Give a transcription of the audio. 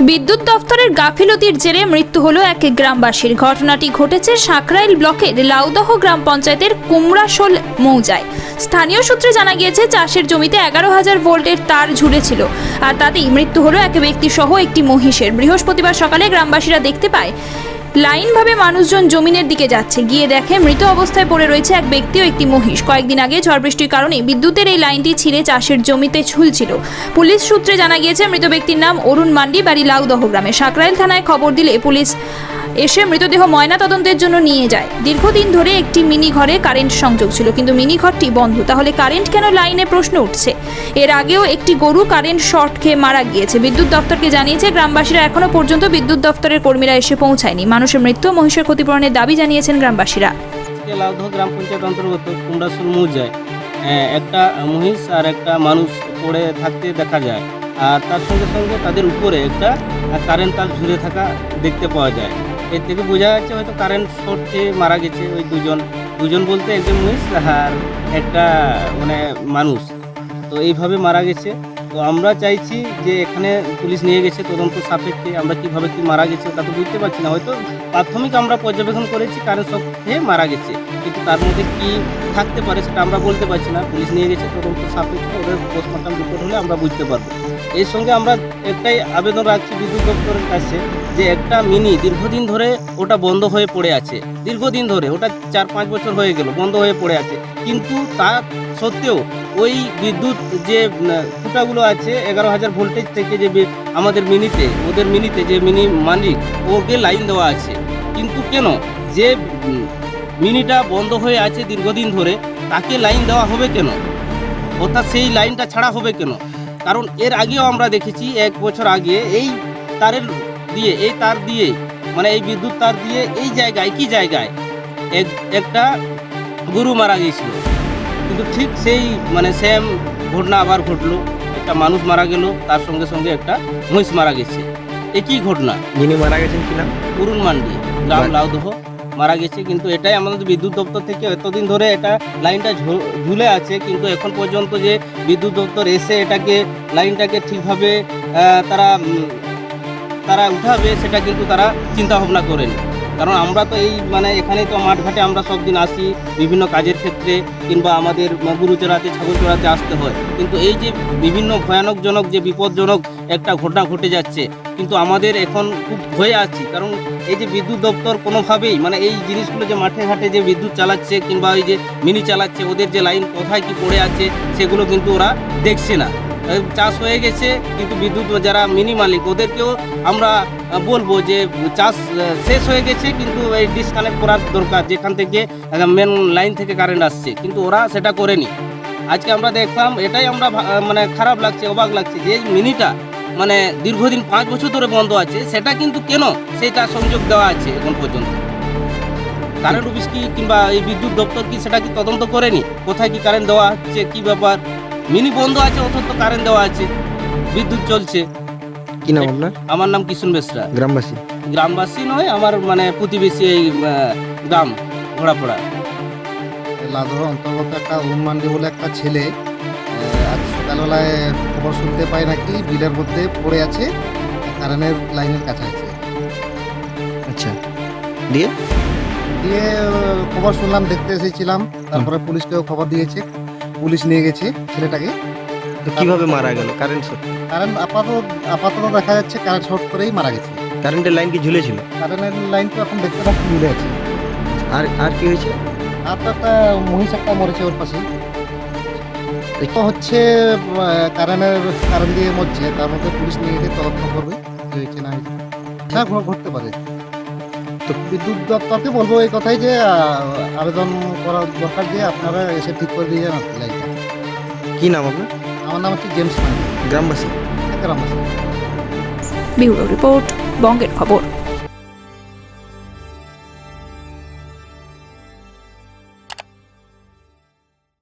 বিদ্যুৎ দফতরের গাফিলতির জেরে মৃত্যু হলো এক গ্রামবাসীর। ঘটনাটি ঘটেছে সাঁকরাইল ব্লকের লাউদহ গ্রাম পঞ্চায়েতের কুমড়াশোল মৌজায়। স্থানীয় সূত্রে জানা গিয়েছে, চাষের জমিতে এগারো হাজার ভোল্টের তার ঝুলেছিল আর তাতেই মৃত্যু হলো এক ব্যক্তি সহ একটি মহিষের। বৃহস্পতিবার সকালে গ্রামবাসীরা দেখতে পায় লাইনভাবে মানুষজন জমিনের দিকে যাচ্ছে। গিয়ে দেখে মৃত অবস্থায় পড়ে রয়েছে এক ব্যক্তি ও একটি মহিষ। কয়েকদিন আগে ঝড় বৃষ্টির কারণে বিদ্যুতের এই লাইনটি ছিঁড়ে চাষের জমিতে ঝুলছিল। পুলিশ সূত্রে জানা গিয়েছে, মৃত ব্যক্তির নাম অরুণ মান্ডি, বাড়ি লাউদহ গ্রামে। সাকরাইল থানায় খবর দিলে পুলিশ এসে মৃতদেহ ময়না তদন্তের জন্য নিয়ে যায়। দীর্ঘদিন ধরে একটি মিনি ঘরে কারেন্ট সংযোগ ছিল, কিন্তু মিনি ঘরটি বন্ধ। তাহলে কারেন্ট কেন লাইনে প্রশ্ন উঠছে? এর আগেও একটি গরু কারেন্ট শর্ট খেয়ে মারা গিয়েছে। বিদ্যুৎ দপ্তরকে জানিয়েছে, গ্রামবাসীরা এখনও পর্যন্ত বিদ্যুৎ দপ্তরের কর্মীরা এসে পৌঁছায়নি। মানুষের মৃত্যু, মহিষের ক্ষতিপূরণের দাবি জানিয়েছেন গ্রামবাসীরা। গ্রাম পঞ্চায়েত অন্তর্গত মৌজায় একটা মহিষ আর একটা মানুষ পড়ে থাকতে দেখা যায়। আর তার সঙ্গে সঙ্গে তাদের উপরে একটা কারেন্ট তার ঝুলে থাকা দেখতে পাওয়া যায়। এর থেকে বোঝা যাচ্ছে হয়তো কারেন্ট শর্ট খেয়ে মারা গেছে ওই দুজন। দুজন বলতে একজন মহিষ আর একটা মানে মানুষ। তো এইভাবে মারা গেছে। তো আমরা চাইছি যে এখানে পুলিশ নিয়ে গেছে তদন্ত সাপেক্ষে, আমরা কীভাবে কি মারা গেছে তা তো বুঝতে পারছি না। হয়তো প্রাথমিক আমরা পর্যবেক্ষণ করেছি কারেন্ট শক খেয়ে মারা গেছে। কিন্তু তার মধ্যে কি থাকতে পারে সেটা আমরা বলতে পারছি না। পুলিশ নিয়ে গেছে তদন্ত সাপেক্ষে, ওদের পোস্টমর্টম রিপোর্ট হলে আমরা বুঝতে পারব। এর সঙ্গে আমরা একটাই আবেদন রাখছি বিদ্যুৎ দপ্তরের কাছে যে একটা মিনি দীর্ঘদিন ধরে ওটা বন্ধ হয়ে পড়ে আছে। দীর্ঘদিন ধরে, ওটা চার পাঁচ বছর হয়ে গেল, বন্ধ হয়ে পড়ে আছে। কিন্তু তা সত্ত্বেও ওই বিদ্যুৎ যে খুঁটাগুলো আছে, এগারো হাজার ভোল্টেজ থেকে যে আমাদের মিনিতে, ওদের মিনিতে যে মিনি মালিক, ওকে লাইন দেওয়া আছে। কিন্তু কেন? যে মিনিটা বন্ধ হয়ে আছে দীর্ঘদিন ধরে, তাকে লাইন দেওয়া হবে কেন? অর্থাৎ সেই লাইনটা ছাড়া হবে কেন? কারণ এর আগেও আমরা দেখেছি এক বছর আগে এই তারের দিয়ে এই তার দিয়ে মানে এই বিদ্যুৎ তার দিয়ে এই জায়গায় কি জায়গায় এক একটা গরু মারা গিয়েছিল। কিন্তু ঠিক সেই মানে সেম ঘটনা আবার ঘটলো। একটা মানুষ মারা গেল তার সঙ্গে সঙ্গে একটা মহিষ মারা গেছে। একই ঘটনা। যিনি মারা গেছেন কি নাম? পুরুন মান্ডি গ্রাম লাউদহ। মারা গেছে, কিন্তু এটাই আমাদের বিদ্যুৎ দপ্তর থেকে এতদিন ধরে এটা লাইনটা ঝুলে আছে, কিন্তু এখন পর্যন্ত যে বিদ্যুৎ দপ্তর এসে এটাকে, লাইনটাকে ঠিকভাবে তারা তারা উঠাবে, সেটা কিন্তু তারা চিন্তা ভাবনা করেন। কারণ আমরা তো এই মানে এখানেই তো মাঠঘাটে আমরা সব দিন আসি, বিভিন্ন কাজের ক্ষেত্রে, কিংবা আমাদের গরু চড়াতে, ছাগল চড়াতে আসতে হয়। কিন্তু এই যে বিভিন্ন ভয়ানকজনক, যে বিপজ্জনক একটা ঘটনা ঘটে যাচ্ছে কিন্তু আমাদের এখন খুব ভয়ে আছি। কারণ এই যে বিদ্যুৎ দপ্তর কোনোভাবেই মানে এই জিনিসগুলো যে মাঠে ঘাটে যে বিদ্যুৎ চালাচ্ছে কিংবা ওই যে মিনি চালাচ্ছে, ওদের যে লাইন কোথায় কি পড়ে আছে, সেগুলো কিন্তু ওরা দেখছে না। চাষ হয়ে গেছে, কিন্তু বিদ্যুৎ যারা মিনি মালিক, ওদেরকেও আমরা বলব যে চাষ শেষ হয়ে গেছে, কিন্তু এই ডিসকানেক্ট করার দরকার, যেখান থেকে মেন লাইন থেকে কারেন্ট আসছে। কিন্তু ওরা সেটা করেনি। আজকে আমরা দেখলাম, এটাই আমরা মানে খারাপ লাগছে, অবাক লাগছে যে মিনিটা মানে দীর্ঘদিন পাঁচ বছর ধরে বন্ধ আছে সেটা কিন্তু কেন সেটা সংযোগ দেওয়া আছে এখন পর্যন্ত? কারেন্ট অফিস কি কিংবা এই বিদ্যুৎ দপ্তর কি সেটা কি তদন্ত করেনি? কোথায় কি কারেন্ট দেওয়া হচ্ছে কি ব্যাপার? মিনি বন্ধ আছে অথচ কারেন্ট দেওয়া আছে বিদ্যুৎ চলছে। কি নাম আপনার? আমার নাম কিষণ বেসরা গ্রামবাসী। গ্রামবাসী নয় আমার মানে প্রতিবেশী এই গ্রাম ঘোড়াপড়া। লাদহ অন্তর্গত একটা উন্মান্ডি বলে একটা ছেলে আহ, খবর শুনতে পাই নাকি বিলের মধ্যে পড়ে আছে কারেন্টের লাইনের কাছাকাছি। আচ্ছা। দিয়ে? দিয়ে খবর শুনলাম দেখতে এসেছিলাম তারপরে পুলিশকেও খবর দিয়েছে পুলিশ নিয়ে গেছে ছেলেটাকে। তো কীভাবে মারা গেল? কারেন্ট শর্ট কারেন্ট আপাতত আপাতত দেখা যাচ্ছে কারেন্ট শর্ট করেই মারা গেছে। কারেন্টের লাইন কি ঝুলেছিল? কারেন্টের লাইন তো এখন দেখতে পাচ্ছি মিলে আছে। আর আর কি হয়েছে? আর তো একটা মহিষ একটা মরেছে ওর পাশে। হচ্ছে কারেন্টের কারেন্ট দিয়ে মরছে। তার মধ্যে পুলিশ নিয়ে গিয়ে তদন্ত করবে হয়েছে না হয়েছে হ্যাঁ ঘটতে পারে। তো বিদ্যুৎ দপ্তরকে বলব এই কথাই যে আবেদন করা দরকার যে আপনারা এসে ঠিক করে দিয়ে যান লাইনটা কি নাম আপনার? আমার নাম হচ্ছে জেমস গ্রামবাসী। গ্রামবাসী। ব্যুরো রিপোর্ট বঙ্গের খবর।